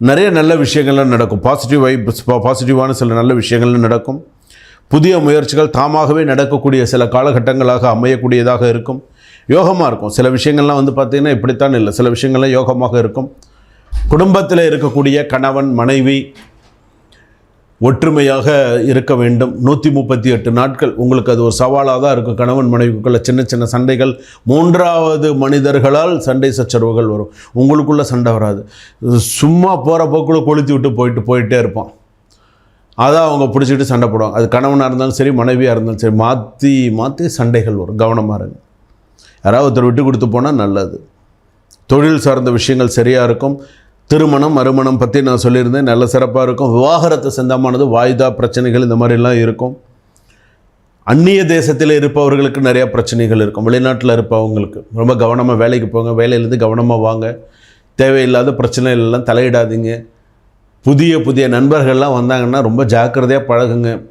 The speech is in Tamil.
நிறைய நல்ல விஷயங்கள்லாம் நடக்கும். பாசிட்டிவ் வைப்ஸ் பாசிட்டிவான சில நல்ல விஷயங்கள்லாம் நடக்கும். புதிய முயற்சிகள் தாமாகவே நடக்கக்கூடிய சில காலகட்டங்களாக அமையக்கூடியதாக இருக்கும். யோகமாக இருக்கும். சில விஷயங்கள்லாம் வந்து பார்த்திங்கன்னா இப்படித்தான் இல்லை. சில விஷயங்கள்லாம் யோகமாக இருக்கும். குடும்பத்தில் இருக்கக்கூடிய கணவன் மனைவி ஒற்றுமையாக இருக்க வேண்டும். நூற்றி முப்பத்தி எட்டு நாட்கள். உங்களுக்கு அது ஒரு சவாலாக தான் இருக்கும். கணவன் மனைவிக்குள்ள சின்ன சின்ன சண்டைகள் மூன்றாவது மனிதர்களால் சண்டை சச்சரவுகள் வரும். உங்களுக்குள்ளே சண்டை வராது. சும்மா போகிற போக்குள்ள கொளுத்தி விட்டு போயிட்டு போயிட்டே இருப்பான். அதான் அவங்க பிடிச்சிட்டு சண்டை போடுவாங்க. அது கணவனாக இருந்தாலும் சரி மனைவியாக இருந்தாலும் சரி மாற்றி மாற்றி சண்டைகள் வரும். கவனமாக இருங்க. யாராவது ஒருத்தர் விட்டு கொடுத்து போனால் நல்லது. தொழில் சார்ந்த விஷயங்கள் சரியாக இருக்கும். திருமணம் மறுமணம் பற்றி நான் சொல்லியிருந்தேன். நல்ல சிறப்பாக இருக்கும். விவாகரத்து சொந்தமானது வாய்தா பிரச்சனைகள் இந்த மாதிரிலாம் இருக்கும். அந்நிய தேசத்தில் இருப்பவர்களுக்கு நிறையா பிரச்சனைகள் இருக்கும். வெளிநாட்டில் இருப்பவங்களுக்கு. ரொம்ப கவனமாக வேலைக்கு போங்க. வேலையிலேருந்து கவனமாக வாங்க. தேவையில்லாத பிரச்சனைகள் எல்லாம் தலையிடாதீங்க. புதிய புதிய நண்பர்கள்லாம் வந்தாங்கன்னா ரொம்ப ஜாக்கிரதையாக பழகுங்க.